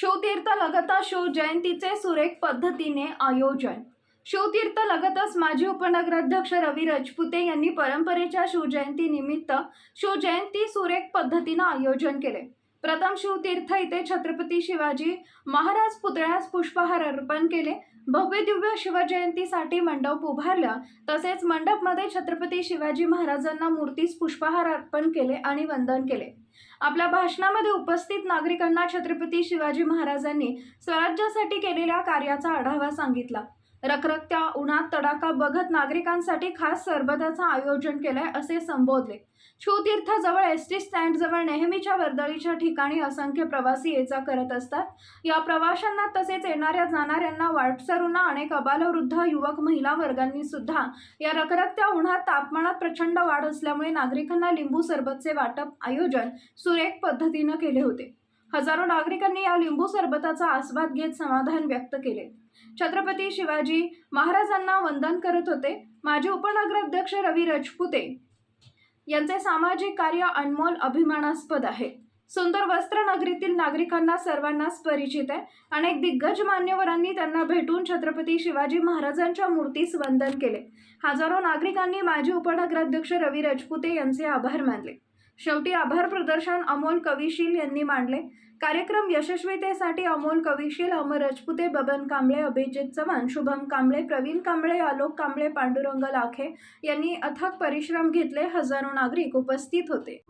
शिवतीर्थ लगतच शिवजयंतीचे सुरेख पद्धतीने आयोजन. शिवतीर्थ लगतच माजी उपनगराध्यक्ष रवी राजपुते यांनी परंपरेच्या शिवजयंती निमित्त शिवजयंती सुरेख पद्धतीनं आयोजन केले. प्रथम शिवतीर्थ इथे छत्रपती शिवाजी महाराज पुतळ्यास पुष्पहार अर्पण केले. भव्य दिव्य शिवजयंतीसाठी मंडप उभारला. तसेच मंडपमध्ये छत्रपती शिवाजी महाराजांना मूर्तीस पुष्पहार अर्पण केले आणि वंदन केले. आपल्या भाषणामध्ये उपस्थित नागरिकांना छत्रपती शिवाजी महाराजांनी स्वराज्यासाठी केलेल्या कार्याचा आढावा सांगितला. रखरखत्या उन्हात तडाखा बघत नागरिकांसाठी खास सरबताचं आयोजन केलंय असे संबोधले. शिवतीर्थाजवळ एस टी स्टँडजवळ नेहमीच्या वर्दळीच्या ठिकाणी असंख्य प्रवासी ये जा करत असतात. या प्रवाशांना तसेच येणाऱ्या जाणाऱ्यांना वाटसरूंना अनेक अबालवृद्ध युवक महिला वर्गांनी सुद्धा या रखरखत्या उन्हात तापमानात प्रचंड वाढ असल्यामुळे नागरिकांना लिंबू सरबतचे वाटप आयोजन सुरेख पद्धतीनं केले होते. हजारो नागरिकांनी या लिंबू सरबताचा आस्वाद घेत समाधान व्यक्त केले. छत्रपती शिवाजी महाराजांना वंदन करत होते. माजी उपनगराध्यक्ष रवी राजपुते यांचे सामाजिक कार्य अनमोल अभिमानास्पद आहे. सुंदर वस्त्र नगरीतील नागरिकांना सर्वांनाच परिचित आहे. अनेक दिग्गज मान्यवरांनी त्यांना भेटून छत्रपती शिवाजी महाराजांच्या मूर्तीस वंदन केले. हजारो नागरिकांनी माजी उपनगराध्यक्ष रवी राजपुते यांचे आभार मानले. शेवटी आभार प्रदर्शन अमोल कविशील यांनी मांडले. कार्यक्रम यशस्वीतेसाठी अमोल कविशील अमर राजपुते बबन कांबळे अभिजित चव्हाण शुभम कांबळे प्रवीण कांबळे आलोक कांबळे पांडुरंग लाखे यांनी अथक परिश्रम घेतले. हजारो नागरिक उपस्थित होते.